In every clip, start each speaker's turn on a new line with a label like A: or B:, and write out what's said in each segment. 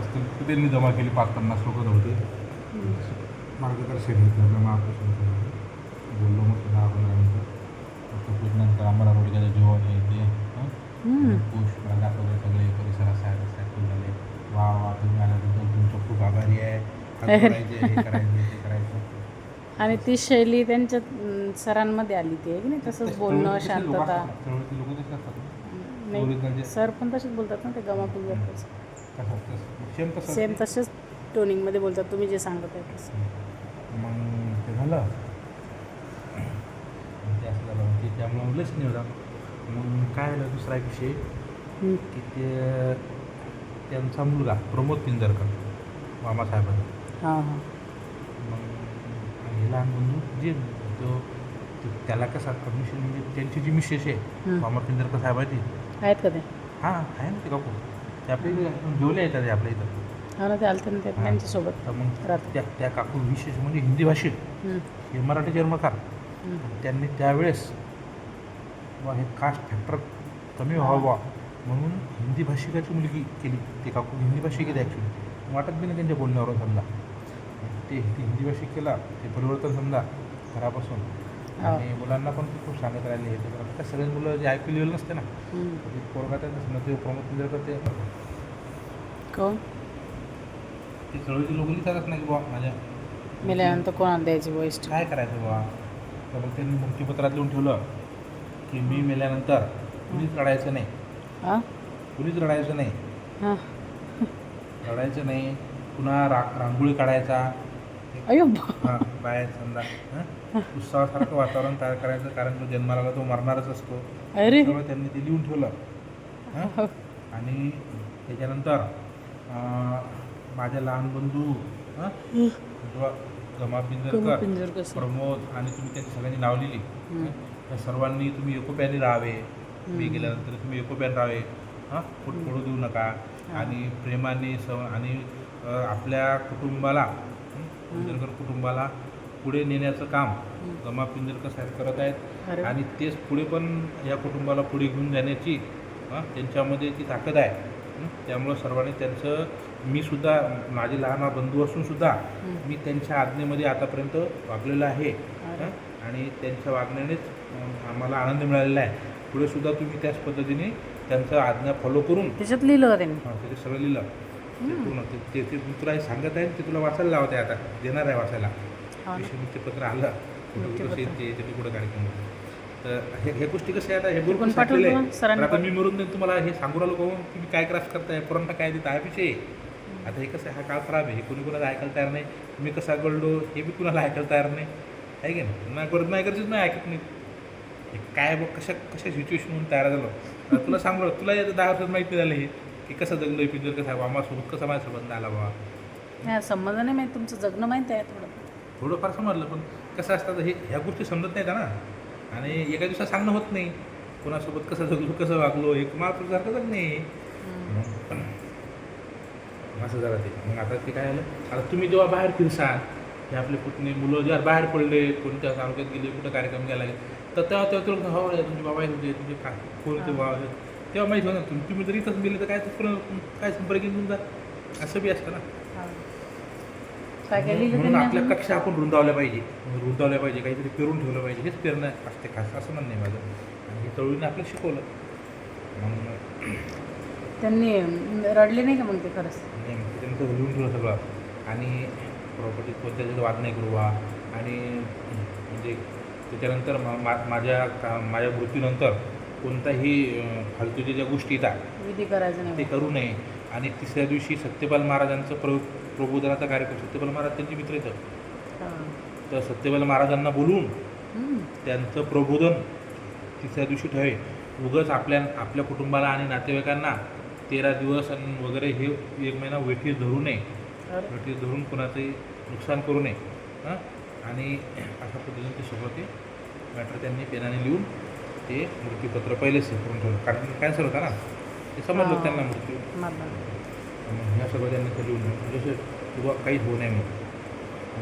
A: असतील तर त्यांनी जमा केली पाच पन्नास लोक होते मार्गदर्शन घेतलं आपल्या बोललो मग दहा पंधरा मिनटं नंतर आम्हाला रोडग्याचं जेवण हे? ते मला दाखवले सगळे परिसरात साहेब साहेब झाले वा वा तुम्ही आल्याबद्दल तुमचं खूप आभारी आहे.
B: आणि ती शैली त्यांच्या सरांमध्ये आली ती आहे की नाही? तसंच बोलणं शांतता. नाही सर पण तसेच बोलतात ना ते गमापूर
A: कसं तसं सेम तसं
B: सेम तसेच टोनिंगमध्ये बोलतात तुम्ही जे सांगत आहे तसं.
A: मग ते झालं. ते असं झालं. ते त्यामुळं लस नाही होता मग काय झालं दुसरा एक विषय?
B: हम्म.
A: की ते त्यांचा मुलगा प्रमोद पिंजरकर मामासाहेबांचा.
B: हां हां.
A: मग हे लहान बंधू जे तो तो- त्याला कसा कमिशन म्हणजे त्यांची जी मिसेस आहे. मामा पिंजरकर साहेब आहे ती.
B: आहेत का ते?
A: हां आहे ना ते काकू. ते आपल्या इथे जेवले येतात ते आपल्या इथं
B: हा ना ते आलते ना ते. त्यांच्यासोबत
A: तर मग
B: रात्री
A: त्या त्या काकू विशेष म्हणजे हिंदी भाषिक
B: हम्म.
A: हे मराठी जन्मकार
B: हम्म.
A: त्यांनी त्यावेळेस हे कास्ट फॅक्टर कमी व्हावं म्हणून हिंदी भाषिकाची मुलगी केली ते काकू हिंदी भाषिक आहेत ॲक्च्युली वाटत बी नाही त्यांच्या बोलण्यावरून समजा ते ते हिंदी भाषिक केला ते परिवर्तन समजा घरापासून. आणि मुलांना पण ते खूप सांगत राहिले हे ते. आता सगळे मुलं जे ऐकू लिहिलं नसते ना
B: हम्म.
A: ते पोरगा त्याचं ते प्रमोद पिंजरकर ते
B: कोण
A: ते चळवळीचे लोक लिहितातच नाही बुवा माझ्या?
B: मेल्यानंतर कोणाला द्यायची वॉइस
A: काय करायचं बुवा? तर मग त्यांनी मुक्तीपत्रात लिहून ठेवलं की मी मेल्यानंतर कुणीच रडायचं नाही.
B: हां?
A: कुणीच रडायचं नाही.
B: हां.
A: रडायचं नाही. पुन्हा रा रांगोळी काढायचा.
B: अयो बा-
A: हां बाहेर समजा हं? उत्सवासारखं वातावरण तयार करायचं कारण तो जन्माला आला तो मरणारच असतो.
B: अरे.
A: त्यामुळे त्यांनी ते लिहून ठेवलं? हो. आणि त्याच्यानंतर अं, माझे लहान बंधू गमा पिंजरकर प्रमोद आणि तुम्ही त्यांची सगळ्यांनी नाव लिहिली? त्या सर्वांनी तुम्ही एकोप्याने राहावे. मी गेल्यानंतर तुम्ही एकोप्याने राहावे. हां? फूट पडू देऊ नका. आणि प्रेमाने स आणि आपल्या कुटुंबाला? पिंजरकर कुटुंबाला पुढे नेण्याचं काम गमा पिंजरकर साहेब करत आहेत. आणि तेच पुढे पण या कुटुंबाला पुढे घेऊन जाण्याची हं, त्यांच्यामध्ये ती ताकद आहे? त्यामुळं सर्वांनी त्यांचं मी सुद्धा माझे लहान बंधू असून सुद्धा. मी त्यांच्या आज्ञेमध्ये आतापर्यंत वागलेलो आहे? आणि त्यांच्या वागण्यानेच आम्हाला आनंद मिळालेला आहे. पुढे सुद्धा तुम्ही त्याच पद्धतीने त्यांचं आज्ञा फॉलो करून
B: त्याच्यात लिहिलं त्यांनी?
A: हां ते सगळं लिहिलं. ते पूर्ण ते- ते तुला हे सांगत आहे ते तुला वाचायला लावत आहे आता. देणार आहे वाचायला.
B: हा.
A: विषय पत्र आलं. कुठं कुठं ते कुठं कार्यक्रम. तर हे हे गोष्टी कशा आहेत? हे बोलून
B: पाठवलं
A: सांगलेलं
B: तुला?
A: आहे.
B: सरांनी
A: तर आता मी? मरून देईन तुम्हाला हे सांगू राहिलो कहून तुम्ही काय क्राफ्ट करताय पुरवठा काय देत आहे. विषय आता हे कसं आहे, हा काळ खराब आहे. हे कोणी कोणाला ऐकायला तयार नाही. मी कसा गळलो हे बी कुणाला ऐकायला तयार नाही. आहे की नाही? नाही नाही गरजेच नाही ऐकत नाही काय बघ कशा कशा सिच्युएशन म्हणून तयार झालो. आता तुला सांगू तुला याचं दहा वर्षात माहिती झालं हे की कसं जगलं पिंजर कसं आहे आम्हासोबत कसा माझ्या संबंध आला बाबा
B: नाही संबंध नाही माहिती तुमचं जगणं माहिती आहे थोडं.
A: थोडंफार समजलं पण कसं असतं हे ह्या गोष्टी समजत नाहीत ना. आणि एका दिवसात सांगणं होत नाही. कोणासोबत कसं जगलो कसं वागलो एक महापुरुषारखं जग नाही असं जरा ते. मग आता ते काय झालं? आता तुम्ही जेव्हा बाहेर फिरसाल हे आपले पुतणे मुलं जेव्हा बाहेर पडले कोणत्या तालुक्यात गेले कुठं कार्यक्रम गेला तर तेव्हा तेव्हा तुला हो आहे तुमचे बाबा होते तुमचे काय कोणते बाबा तेव्हा माहिती होणार. तुम्ही तुम्ही जर इथंच गेले तर काय काय संपर्क येईल तुमचा असं बी असतं ना.
B: काय काय लिहिलं
A: म्हणून
B: त्यांनी
A: आपल्या
B: आपण?
A: कक्षा आपण रुंदावल्या पाहिजे. रुंदावल्या पाहिजे काहीतरी पेरून ठेवलं पाहिजे. हेच पेरणं असते खास असं म्हणणं आहे माझं. आणि हे तळूने आपल्याला शिकवलं. मग
B: त्यांनी अं, रडले नाही का मग ते खरंच?
A: नाही, मग त्याच्यानंतर लिहून ठेवलं सगळं. आणि प्रॉपर्टी कोणत्याच्या वाद नाही करू बा आणि म्हणजे त्याच्यानंतर मा- मा- माझ्या का माझ्या मृत्यूनंतर कोणताही अं, फालतूच्या ज्या गोष्टी येतात
B: विधी करायचं
A: ते
B: नाही
A: करू नये. आणि तिसऱ्या दिवशी सत्यपाल महाराजांचं प्र प्रबोधनाचा कार्यक्रम सत्यपाल महाराज त्यांचे मित्र येतं
B: हां.
A: तर सत्यपाल महाराजांना बोलवून. त्यांचं प्रबोधन तिसऱ्या दिवशी ठेवे उगच आपल्या आपल्या कुटुंबाला आणि नातेवाईकांना तेरा दिवस आणि वगैरे हे एक महिना वेठीस धरू नये. वेठीस धरून कोणाचंही नुकसान करू नये. हां? आणि अशा पद्धतीने ते सगळं ते मॅटर त्यांनी पेनाने लिहून ते मृत्यूपत्र पहिलेच करून ठेवलं. कारण कॅन्सर होता ना? ते समजलं. त्यांना मृत्यू. मग ह्या सगळं त्यांनी ठेवलं. जसं किंवा काहीच होऊ नये मग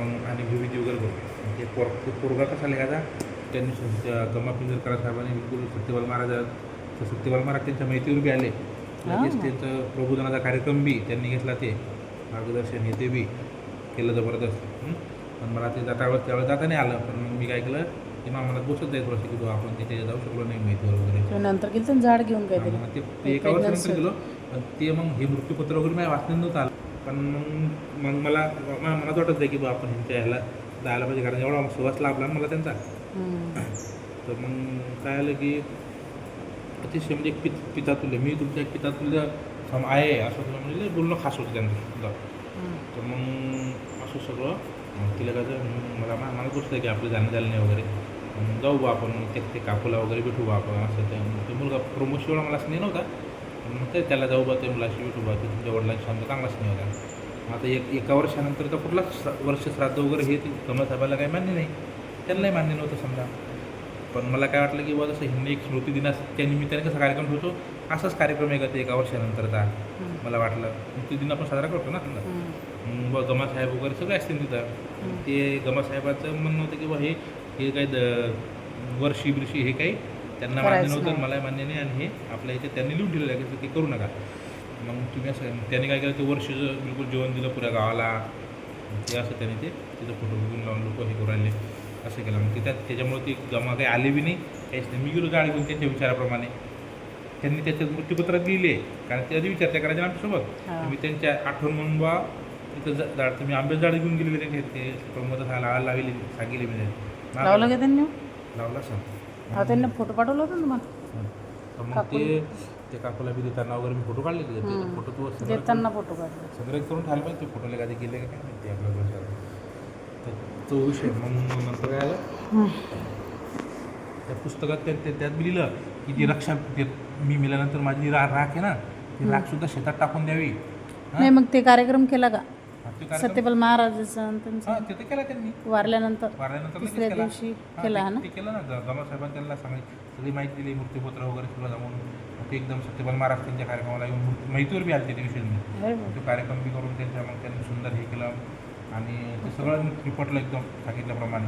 A: मग आणि विविध वगैरे करू ते पोर ते पोरगा कसा लिहायचा त्यांनी गमा पिंजरकर साहेबांनी बिलकुल सत्यपाल महाराज तर सत्यपाल महाराज त्यांच्या माहितीवर बी आले. लगेच त्यांचं प्रबोधनाचा कार्यक्रम बी त्यांनी घेतला ते. मार्गदर्शन हे ते बी केलं जबरदस्त? पण मला ते जाता वेळेस त्यावेळेस जाता नाही आलं. पण मग मी काय केलं? ते मला बसत जाईल थोडंसं की आपण तिथे जाऊ शकलो नाही माहितीवर वगैरे.
B: नंतर गेलं तर झाड घेऊन काहीतरी.
A: मग ते एका वर्षानंतर गेलो ते मग हे मृत्यूपत्र वगैरे माझ्या वाचण्यात नव्हतं आलं. पण मग मग मला मनात वाटत आहे की बा आपण ह्यांच्या ह्याला जायला पाहिजे कारण एवढा सुवास लाभला मला त्यांचा. तर मग काय आलं की अतिशय म्हणजे पित पितातुल्य मी तुमच्या पितातुल्य सम आहे असं तुला म्हणजे बोलणं खास होतं त्यांचं सुद्धा. तर मग असं सगळं मग तिला काय मग मला मला गोष्ट आहे की आपलं जाणं झालं नाही वगैरे. जाऊ बा आपण ते ते काकूला वगैरे भेटू बा आपण असं ते. ते मुलगा प्रमोश एवढा मला स्नेह नव्हता पण मग ते त्याला जाऊ बा ते मुलाशी भेटू बा ते तुमच्या वडिलांशी आमचा चांगला स्नेह होता. आता एक एका वर्षानंतर तर कुठलाच वर्ष श्राद्ध वगैरे हे ते कमल साहेबाला काही मान्य नाही. त्यांनाही मान्य नव्हतं समजा. पण मला काय वाटलं की बुवा जसं हिंदी एक स्मृती दिनास त्या निमित्ताने कसा कार्यक्रम ठेवतो असाच कार्यक्रम आहे का ते एका वर्षानंतरचा. मला वाटलं. स्मृती दिन आपण साजरा करतो ना समजा
B: हम्म.
A: मग बुवा गमा साहेब वगैरे सगळे असतील तिथं. ते गमा साहेबाचं म्हणणं होतं की बा हे हे काही द वर्षी बिरशी हे काही त्यांना मान्य
B: करायचं
A: नव्हतं
B: नाही.
A: मला मान्य नाही आणि हे आपल्या इथे त्यांनी लिहून दिलेलं आहे की ते करू नका. मग तुम्ही असं त्यांनी काय केलं ते वर्षीचं बिलकुल जेवण दिलं पुऱ्या गावाला. ते असं त्यांनी ते तिथं फोटो बघून लावून लोक हे करू राहिले. असं केलं. मग ते त्यात त्याच्यामुळे ती गमा काही आले बी नाही. काहीच नाही. मी गेलो गाडी घेऊन त्यांच्या विचाराप्रमाणे. त्यांनी त्याच्यात मृत्यूपत्रात लिहिले. कारण ते आधी विचारत्या करायचे ना आमच्यासोबत.
B: हा.
A: मी त्यांच्या आठवण म्हणून बा तिथं जा- झाड तुम्ही आंब्याचं झाड घेऊन गेलेले त्यांचे ते प्रमोद लावायला लावले सांगितले मी त्यांनी.
B: लावलं का त्यांनी?
A: लावला सांग
B: हा त्यांनी फोटो पाठवला होता ना
A: तर मग ते ते काकूला बी देताना वगैरे मी फोटो काढले. फोटो तू
B: देताना फोटो काढला.
A: संग्रह करून ठेवायला पाहिजे ते फोटोला कधी गेले का काय माहिती आपल्या तो विषय मग नंतर काय आलं त्या पुस्तकात त्या त्या- त्यात बी लिहिलं की जी रक्षा मी मेल्यानंतर माझी रा राख आहे ना ती राख सुद्धा शेतात टाकून द्यावी?
B: नाही मग ते कार्यक्रम केला का? सत्यपाल महाराजाचा त्यांचा.
A: ते तर केला त्यांनी.
B: वारल्यानंतर
A: वारल्यानंतर लगेच
B: तिसऱ्या
A: केला.
B: दिवशी
A: हा,
B: केला
A: ते-
B: ना?
A: ते केलं ना. गमा साहेबांनी त्यांना सांगितलं सगळी माहिती दिली मृत्यूपत्र वगैरे सगळं मग ते एकदम सत्यपाल महाराज त्यांच्या कार्यक्रमाला येऊन मृत्यू- माहितीवर बी आले ते विषय
B: अरे बापरे.
A: तो कार्यक्रम बी करून त्यांच्या मग त्यांनी सुंदर हे केलं. आणि ते सगळं रिपोर्टला एकदम सांगितल्याप्रमाणे.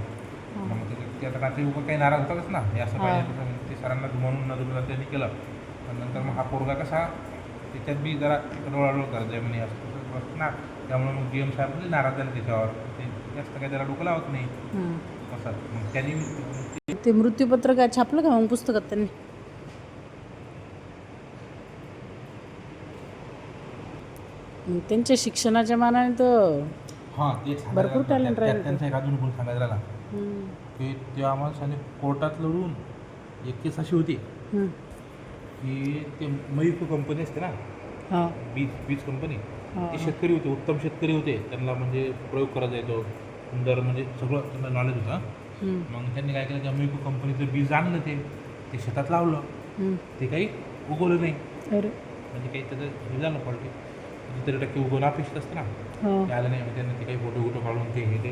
A: मग ते ते आता रात्री उभं काही नाराज होतातच ना. हे असं. पाहिजे तसं म्हणजे ते सरांना म्हणून न दुमला त्यांनी केलं. पण नंतर मग हा पोरगा कसा त्याच्यात बी जरा रोळारोळ करत आहे म्हणे. असं तसं बस ना. त्यामुळे मग डी एम साहेब म्हणजे नाराज झाले त्याच्यावर. ते जास्त काही त्याला डोकं लावत नाही. असं. मग त्यांनी ते
B: ते मृत्यूपत्र काय छापलं का मग पुस्तकात त्यांनी? त्यांच्या शिक्षणाच्या मानाने तर
A: हां ते
B: भरपूर
A: त्यात-
B: राहील
A: त्यांचा एक अजून गुण सांगायला
B: हम्म.
A: की ते आम्हाला कोर्टात लढून एक केस अशी होती. की ते मयूर कंपनी असते ना?
B: हा.
A: बीज बीज कंपनी. ते. शेतकरी होते उत्तम शेतकरी होते. त्यांना म्हणजे प्रयोग करायचा येतो. सुंदर म्हणजे सगळं त्यांना नॉलेज होतं. मग त्यांनी काय केलं की अमेरिको कंपनीचं बीज आणलं ते. ते शेतात लावलं. ते काही उगवलं नाही. म्हणजे काही त्याचं हे झालं पडते कितीतरी टक्के उगवणं अपेक्षित असतं ना. ते आलं नाही. मग त्यांनी ते काही फोटो गुटो काढून ते हे ते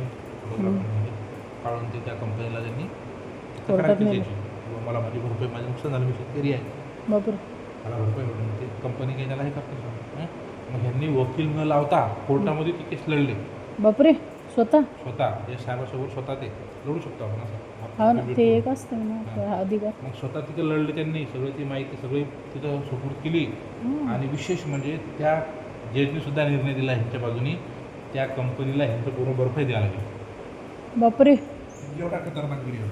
A: काढून ते त्या कंपनीला त्यांनी मला माझी भरपाई माझं नुकसान झालं मी शेतकरी आहे. मला भरपाई भेटून ते कंपनी काही त्याला हे करते ह्यांनी वकील न लावता कोर्टामध्ये ती केस लढले.
B: बापरे स्वतः?
A: स्वतः या साहेबासमोर स्वतः ते लढू शकतो आपण असं.
B: हा ना ते एक असतं ना अधिकार.
A: मग स्वतः तिथे लढले त्यांनी सगळी ती माहिती सगळी तिथं सुपूर्द केली. आणि विशेष म्हणजे त्या जजनी सुद्धा निर्णय दिला ह्यांच्या बाजूनी त्या कंपनीला ह्यांचं पूर्ण भरपाई द्यायला लागली.
B: बापरे.
A: एवढा खतरनाक व्हिडिओ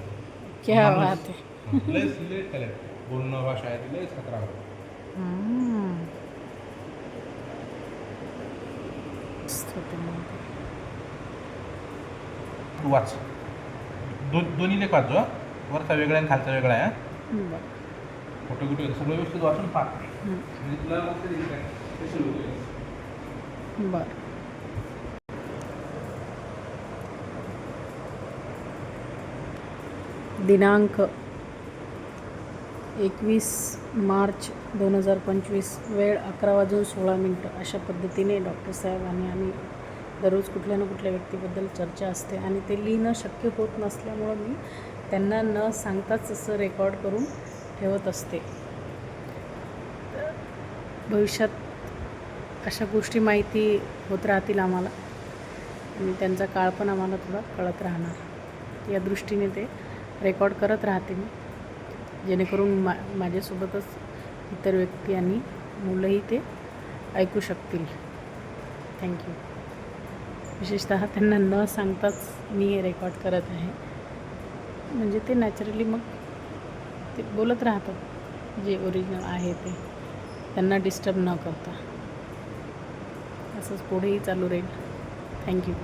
B: क्या बात आहे.
A: लयच लय बोलणं भाषा आहे लयच खतरा
B: हम्म. मस्त होतं मग.
A: तू वाच दोन दोन्ही लेख वाचो हं. वरचा वेगळा आणि खालचा वेगळा आहे हं. फोटो बिटो सगळं व्यवस्थित वाचून पहा
B: हम्म.
A: म्हणजे तुला काय.
B: बरं दिनांक एकवीस मार्च दोन हजार पंचवीस वेळ अकरा वाजून सोळा मिनटं अशा पद्धतीने डॉक्टर साहेब आणि आम्ही दररोज कुठल्या ना कुठल्या व्यक्तीबद्दल चर्चा असते आणि ते लिहिणं शक्य होत नसल्यामुळं मी त्यांना न सांगताच असं रेकॉर्ड करून ठेवत असते. भविष्यात अशा गोष्टी माहिती होत राहतील आम्हाला. आणि त्यांचा काळ पण आम्हाला थोडा कळत राहणार. या दृष्टीने ते रेकॉर्ड करत राहते मी जेणेकरून मा माझ्यासोबतच इतर व्यक्ती आणि मुलंही ते ऐकू शकतील. थँक्यू विशेषतः त्यांना न सांगताच मी हे रेकॉर्ड करत आहे. म्हणजे ते नॅचरली मग ते बोलत राहतात जे ओरिजिनल आहे ते. त्यांना डिस्टर्ब न करता. असंच पुढेही चालू राहील. थँक्यू